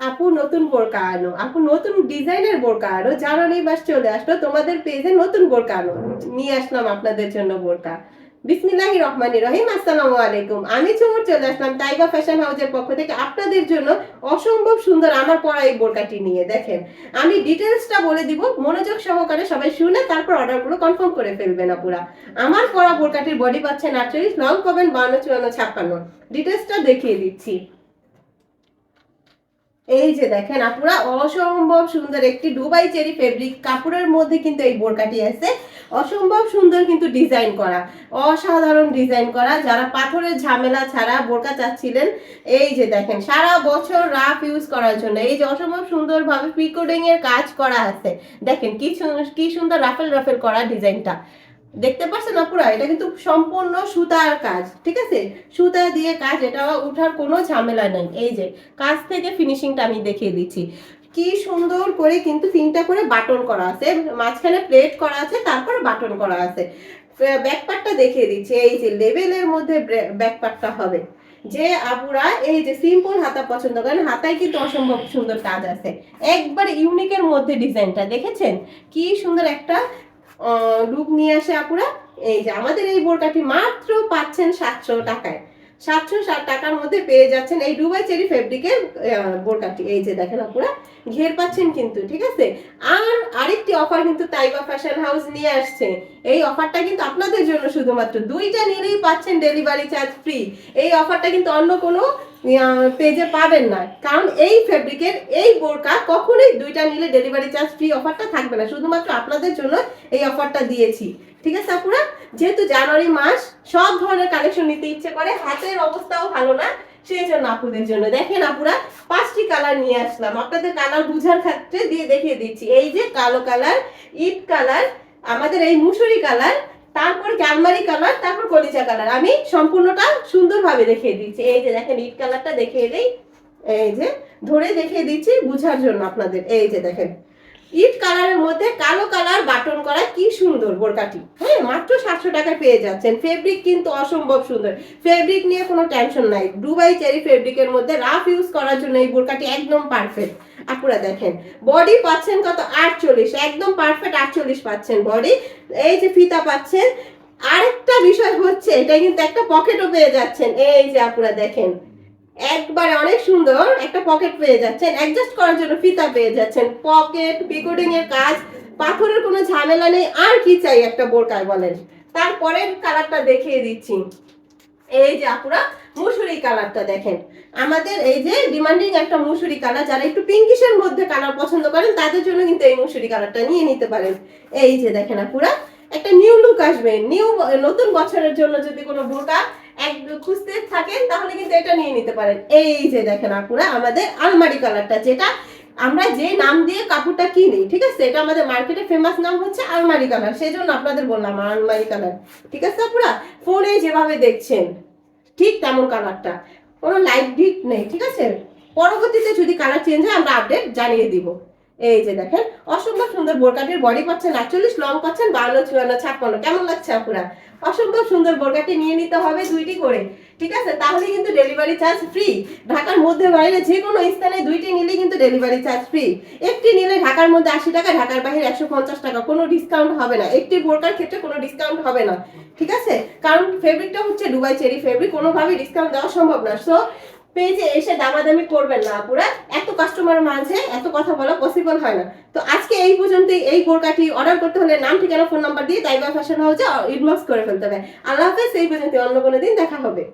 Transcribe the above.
আপু নতুন বোরকা আনো আপু নতুন ডিজাইনের বোরকা আনো জানুয়ারি মাস চলে আসলো, তোমাদের পেজে নতুন বোরকা আনো নিয়ে আসলাম আপনাদের জন্য বোরকা। বিসমিল্লাহি রহমানির রহিম, আসসালামু আলাইকুম। আমি চুমুর চলে আসলাম তাইবা ফ্যাশন হাউসের পক্ষ থেকে আপনাদের জন্য অসম্ভব সুন্দর আমার পরা এই বোরকাটি নিয়ে। দেখেন, আমি ডিটেলসটা বলে দিব, মনোযোগ সহকারে সবাই শুনে তারপর অর্ডারগুলো কনফার্ম করে ফেলবেন আপুরা। আমার পরা বোরকাটির বডি পাচ্ছেন আটচল্লিশ লং পাবেন বান্ন, চুয়ান্ন, ছাপ্পান্ন। ডিটেলসটা দেখিয়ে দিচ্ছি। এই যে দেখেন আপুরা, অসম্ভব সুন্দর একটি ডুবাই চেরি ফেব্রিক কাপড়ের মধ্যে কিন্তু এই বোরকাটি আছে। অসম্ভব সুন্দর কিন্তু ডিজাইন করা, অসাধারণ ডিজাইন করা। যারা পাথরের ঝামেলা ছাড়া বোরকা চাচ্ছিলেন, এই যে দেখেন, সারা বছর রাফ ইউজ করার জন্য এই যে অসম্ভব সুন্দরভাবে পিকোডিং এর কাজ করা আছে। দেখেন কি কি সুন্দর রাফেল রাফেল করা ডিজাইনটা দেখতে পাচ্ছেন আপুরা এটা কিন্তু সম্পূর্ণ সুতার কাজ, ঠিক আছে? সুতা দিয়ে কাজ, এটা উঠার কোনো ঝামেলা নেই। এই যে, কাজ থেকে ফিনিশিংটা আমি দেখিয়ে দিচ্ছি। কি সুন্দর করে কিন্তু তিনটা করে বাটন করা আছে, মাঝখানে প্লেট করা আছে, তারপরে বাটন করা আছে। ব্যাক পার্টটা দেখিয়ে দিচ্ছি। এই যে লেভেলের মধ্যে ব্যাক পার্টটা হবে। যে আপুরা, এই যে সিম্পল হাতা পছন্দ করেন, হাতায় কিন্তু অসম্ভব সুন্দর কাজ আছে। একবার ইউনিকের মধ্যে ডিজাইনটা দেখেছেন? কি সুন্দর একটা লুক নিয়ে আসে আপুরা। এই যে আমাদের এই বোরকাটি মাত্র পাচ্ছেন সাতশো টাকায়। সাতশো ষাট টাকার মধ্যে পেয়ে যাচ্ছেন এই দুবাই চেরি ফেব্রিকের বোরকাটি। এই যে দেখেন আপুরা, ঘের পাচ্ছেন কিন্তু, ঠিক আছে? আর আরেকটি অফার কিন্তু তাইবা ফ্যাশন হাউস নিয়ে আসছে। এই অফারটা কিন্তু আপনাদের জন্য শুধুমাত্র দুইটা নিলেই পাচ্ছেন ডেলিভারি চার্জ ফ্রি। এই অফারটা কিন্তু অন্য কোনো পেজে পাবেন না। কারণ এই ফেব্রিকের এই বোরকা কখনোই দুইটা নিলে ডেলিভারি চার্জ ফ্রি অফারটা থাকবে না। শুধুমাত্র আপনাদের জন্য এই অফারটা দিয়েছি। ঠিক আছে, আপুরা? যেহেতু জানুয়ারি মাস, সব ধরনের কালেকশন নিতে ইচ্ছে করে, হাতের অবস্থাও ভালো না, সেই জন্য আপুদের জন্য। দেখেন, আপুরা, পাঁচটি কালার নিয়ে আসলাম। আপনাদের কালার বুঝার ক্ষেত্রে দিয়ে দেখিয়ে দিচ্ছি। এই যে কালো কালার ইট কালার আমাদের এই মুসুরি কালার তারপর ক্যালমারি কালার তারপর কলিজা কালার আমি সম্পূর্ণটা সুন্দরভাবে দেখিয়ে দিচ্ছি। এই যে দেখেন ইট কালারটা দেখিয়ে দিই। এই যে, ধরে দেখিয়ে দিচ্ছি বুঝার জন্য আপনাদের। এই যে দেখেন ইট কালারের মধ্যে কালো কালার বাটন করা কি সুন্দর বোরকাটি। হ্যাঁ মাত্র সাতশো টাকায় পেয়ে যাচ্ছেন। ফেব্রিক কিন্তু অসম্ভব সুন্দর। ফেব্রিক নিয়ে কোনো টেনশন নাই। দুবাই চেরি ফেব্রিকের মধ্যে রাফ ইউজ করার জন্য এই বোরকাটি একদম পারফেক্ট আপুরা দেখেন। বডি পাচ্ছেন কত? আটচল্লিশ। একদম পারফেক্ট আটচল্লিশ পাচ্ছেন বডি এই যে ফিতা পাচ্ছেন। আরেকটা বিষয় হচ্ছে, এটা কিন্তু একটা পকেটও পেয়ে যাচ্ছেন। এই যে আপুরা দেখেন। একবারে অনেক সুন্দর একটা পকেট পেয়ে যাচ্ছেন। অ্যাডজাস্ট করার জন্য ফিতা পেয়ে যাচ্ছেন। পকেট পিকোডিং এর কাজ, পাথরের কোনো ঝামেলা নেই। আর কি চাই একটা বোরকায় বলেন। তারপরের কালারটা দেখিয়ে দিচ্ছি। এই যে আপুরা মুসুরি কালারটা দেখেন। আমাদের এই যে ডিমান্ডিং একটা মুসুরি কালার, যারা একটু পিঙ্কিশের মধ্যে কালার পছন্দ করেন, তাদের জন্য কিন্তু এই মুসুরি কালারটা নিয়ে নিতে পারেন। এই যে দেখেন আপুরা, একটা নিউ লুক আসবে। নিউ নতুন বছরের জন্য যদি কোনো বোরকা এক খুঁজতে থাকেন, তাহলে কিন্তু এটা নিয়ে নিতে পারেন। এই যে দেখেন আপুরা, আমাদের আলমারি কালারটা, যেটা আমরা যে নাম দিয়ে কাপড়টা কিনি, ঠিক আছে? এটা আমাদের মার্কেটে ফেমাস নাম হচ্ছে আলমারি কালার। সেই জন্য আপনাদের বললাম আলমারি কালার। ঠিক আছে আপুরা? ফোনে যেভাবে দেখছেন, ঠিক তেমন কালারটা। কোনো লাইভ ডিট নেই, ঠিক আছে? পরবর্তীতে যদি কালার চেঞ্জ হয়, আমরা আপডেট জানিয়ে দিব। এই যে দেখেন অসম্ভব সুন্দর বোরকাটির বডি পাচ্ছেন আটচল্লিশ লং পাচ্ছেন বান্ন চুয়ান্ন, ছাপ্পান্ন। কেমন লাগছে আপুরা? অসম্ভব সুন্দর বোরকাটি নিয়ে নিতে হবে দুইটি করে, ঠিক আছে? তাহলে কিন্তু ডেলিভারি চার্জ ফ্রি ঢাকার মধ্যে বাইরে যে কোনো স্থানে দুইটি নিলে কিন্তু ডেলিভারি চার্জ ফ্রি একটি নিলে ঢাকার মধ্যে আশি টাকা, ঢাকার বাইরে একশো পঞ্চাশ টাকা। কোনো ডিসকাউন্ট হবে না। একটি বোরকার ক্ষেত্রে কোনো ডিসকাউন্ট হবে না, ঠিক আছে? কারণ ফেব্রিকটা হচ্ছে দুবাই চেরি ফেব্রিক কোনোভাবেই ডিসকাউন্ট দেওয়া সম্ভব না। সো পেজে এসে দামাদামি করবেন না আপুরা। এত কাস্টমার মাঝে এত কথা বলা পসিবল হয় না। তো আজকে এই পর্যন্ত এই বোরকাটি অর্ডার করতে হলে নাম, ঠিকানা ফোন নাম্বার দিয়ে তাইবা ফ্যাশন হাউসে ইনবক্স করে ফেলতে হবে। আল্লাহ হাফেজ, এই পর্যন্ত অন্য কোনো দিন দেখা হবে।